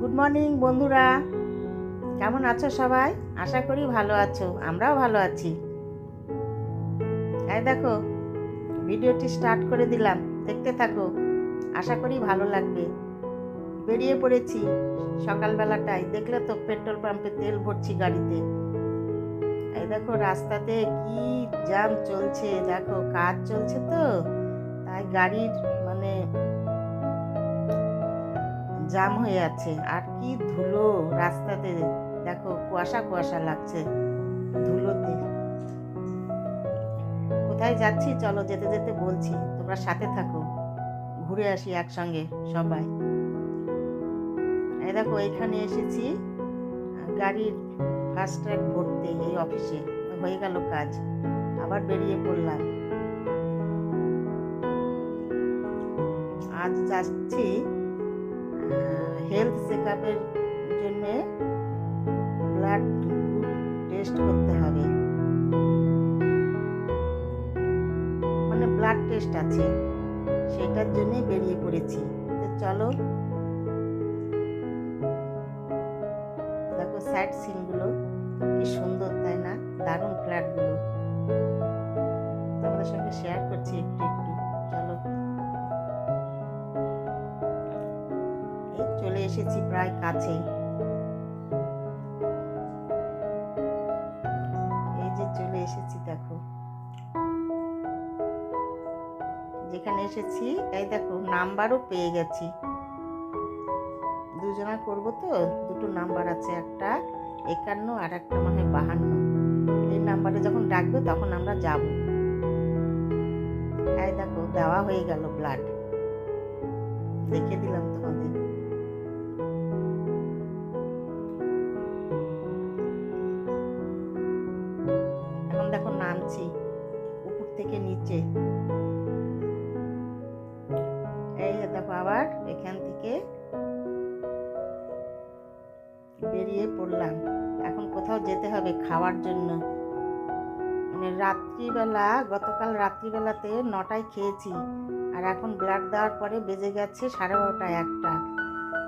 Good morning বন্ধুরা। কেমন আছো সবাই? আশা করি ভালো আছো। আমরাও ভালো আছি। এই দেখো, ভিডিওটি স্টার্ট করে দিলাম। দেখতে থাকো, আশা করি ভালো লাগবে। বেরিয়ে পড়েছি সকালবেলাটায়। দেখলে তো পেট্রোল পাম্পে তেল ভরছি গাড়িতে। এই দেখো, রাস্তাতে কি জ্যাম চলছে। দেখো, কাজ চলছে তো। তাই গাড়ির মানে জাম হয়ে আছে। আর কি ধুলো রাস্তাতে। দেখো, কুয়াশা কুয়াশা লাগছে ধুলোতে। কোথায় যাচ্ছি? চলো, যেতে যেতে বলছি। তোমরা সাথে থাকো। ঘুরে আসি একসঙ্গে সবাই। এই দেখো, এখানে এসেছি গাড়ির ফার্স্ট ট্র্যাক ভরতে এই অফিসে। হয়ে গেল কাজ। আবার বেরিয়ে পড়লাম। আজ যাচ্ছি হেলথ চেক আপের জন্যে ব্লাড টেস্ট করতে হবে। মানে ব্লাড টেস্ট আছে, সেটার জন্যই বেরিয়ে পড়েছি। তো চলো, দেখো সাইড সিনগুলো কি সুন্দর, তাই না? দারুণ ফ্ল্যাটগুলো তোমাদের সঙ্গে শেয়ার করছি একটু। এসেছি প্রায় কাছে এই যে চলে এসেছি, দেখো। যেখানে এসেছি, এই দেখো, নাম্বারও পেয়ে গেছি। দুজনা করব তো? দুটো নাম্বার আছে, একটা একান্ন আর একটা মানে বাহান্ন। এই নাম্বারে যখন ডাকবে, তখন আমরা যাব। এই দেখো, দেওয়া হয়ে গেল ব্লাড দেখে দিলাম তোমাদের। নামছি উপর থেকে নিচে। এই দেখো আবার এখান থেকে বেরিয়ে পড়লাম। এখন কোথাও যেতে হবে খাওয়ার জন্য। মানে রাত্রিবেলা, গতকাল রাত্রিবেলাতে নটায় খেয়েছি, আর এখন ব্লাড দেওয়ার পরে বেজে গেছে সাড়ে বারোটা একটা।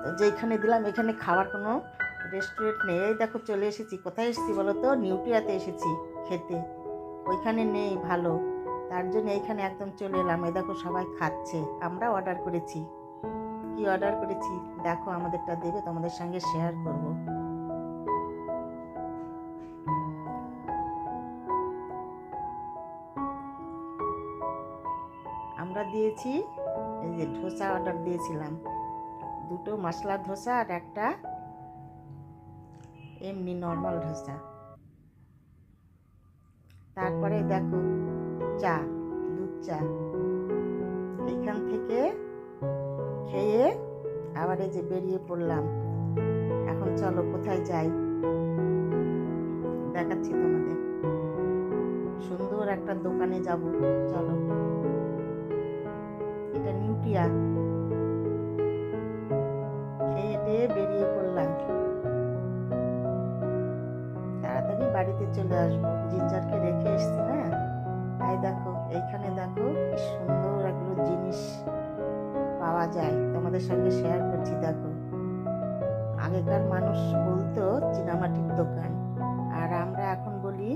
তো যেখানে দিলাম, এখানে খাওয়ার কোনো রেস্টুরেন্ট নেই। এই দেখো চলে এসেছি। কোথায় এসেছি বলো তো? নিউট্রিয়াতে এসেছি খেতে। ওইখানে নেই, ভালো। তার জন্য এইখানে একদম চলে এলাম। এই দেখো সবাই খাচ্ছে। আমরা অর্ডার করেছি। কি অর্ডার করেছি? দেখো আমাদেরটা দেবে, তোমাদের সঙ্গে শেয়ার করব। আমরা দিয়েছি, এই যে ধোসা অর্ডার দিয়েছিলাম। দুটো মশলা ধোসা আর একটা এমনি নর্মাল ধোসা। তারপরে দেখো চা, দুধ চা। এইখান থেকে খেয়ে আবার এই যে বেরিয়ে পড়লাম। এখন চলো কোথায় যাই? দেখাচ্ছি তোমাদের। সুন্দর একটা দোকানে যাব, চলো। এটা নিউটিয়া। খেয়ে দিয়ে বেরিয়ে পড়লাম। তাড়াতাড়ি বাড়িতে চলে আসব। জিঞ্জারকে রেখে এসছি না তাই দেখো, এইখানে দেখো কি সুন্দর এগুলো জিনিস পাওয়া যায়। তোমাদের সঙ্গে শেয়ার করছি, দেখো। আগেকার মানুষ বলতো, চীনামাটির দোকান। আর আমরা এখন বলি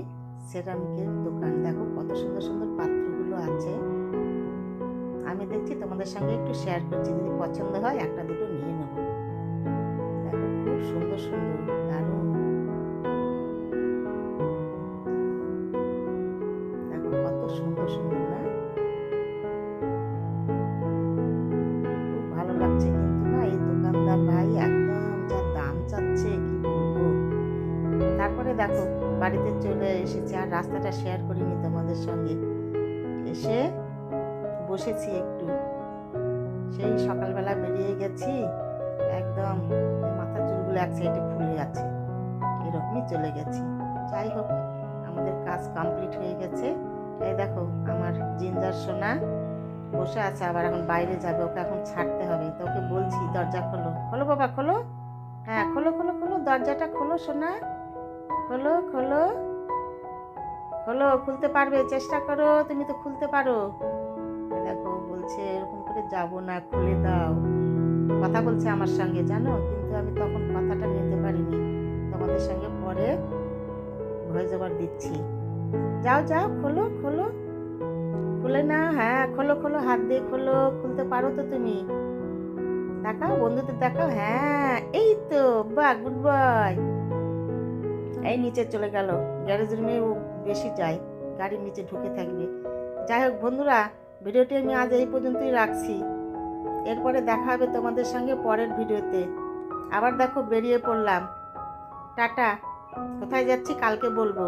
সেরামিকের দোকান। দেখো কত সুন্দর সুন্দর পাত্রগুলো আছে। আমি দেখছি তোমাদের সঙ্গে একটু শেয়ার করছি, যদি পছন্দ হয় একটা দুটো নিয়ে নেব দেখো, খুব সুন্দর সুন্দর। বাড়িতে চলে এসেছি আর রাস্তাটা শেয়ার করিনি তোমাদের সঙ্গে। এসে বসেছি একটু। সেই সকালবেলা বেরিয়ে গেছি, একদম মাথার চুলগুলো এক সাইডে ফুলে আছে, এরকমই চলে গেছি। যাই হোক, আমাদের কাজ কমপ্লিট হয়ে গেছে। এই দেখো, আমার জিঞ্জার সোনা বসে আছে, আবার এখন বাইরে যাবে, ওকে এখন ছাড়তে হবে। তো ওকে বলছি, দরজা খোলো। খোলো বাবা, খোলো। হ্যাঁ খোলো খোলো খোলো, দরজাটা খোলো সোনা। খোলো খোলো। খোলো, খুলতে পারবে, চেষ্টা করো, তুমি তো খুলতে পারো। দেখো, বলছে, এরকম করে যাব না, খুলে দাও। কথা বলছে আমার সঙ্গে, জানো? কিন্তু আমি তখন কথাটা নিতে পারিনি। তোমাদের সঙ্গে পরে ভয়েস ওভার দিচ্ছি। যাও যাও, খোলো খোলো। খুলে না হ্যাঁ খোলো খোলো, হাত দিয়ে খোলো, খুলতে পারো তো তুমি। দেখাও, বন্ধুদের দেখাও হ্যাঁ এই তো, বাহ গুড বয় এই নিচে চলে গেল। গ্যারেজ রুমেও বেশি যায়, গাড়ির নিচে ঢুকে থাকবে। যাই হোক বন্ধুরা, ভিডিওটি আমি আজ এই পর্যন্তই রাখছি। এরপরে দেখা হবে তোমাদের সঙ্গে পরের ভিডিওতে। আবার দেখো বেরিয়ে পড়লাম। টাটা। কোথায় যাচ্ছি কালকে বলব।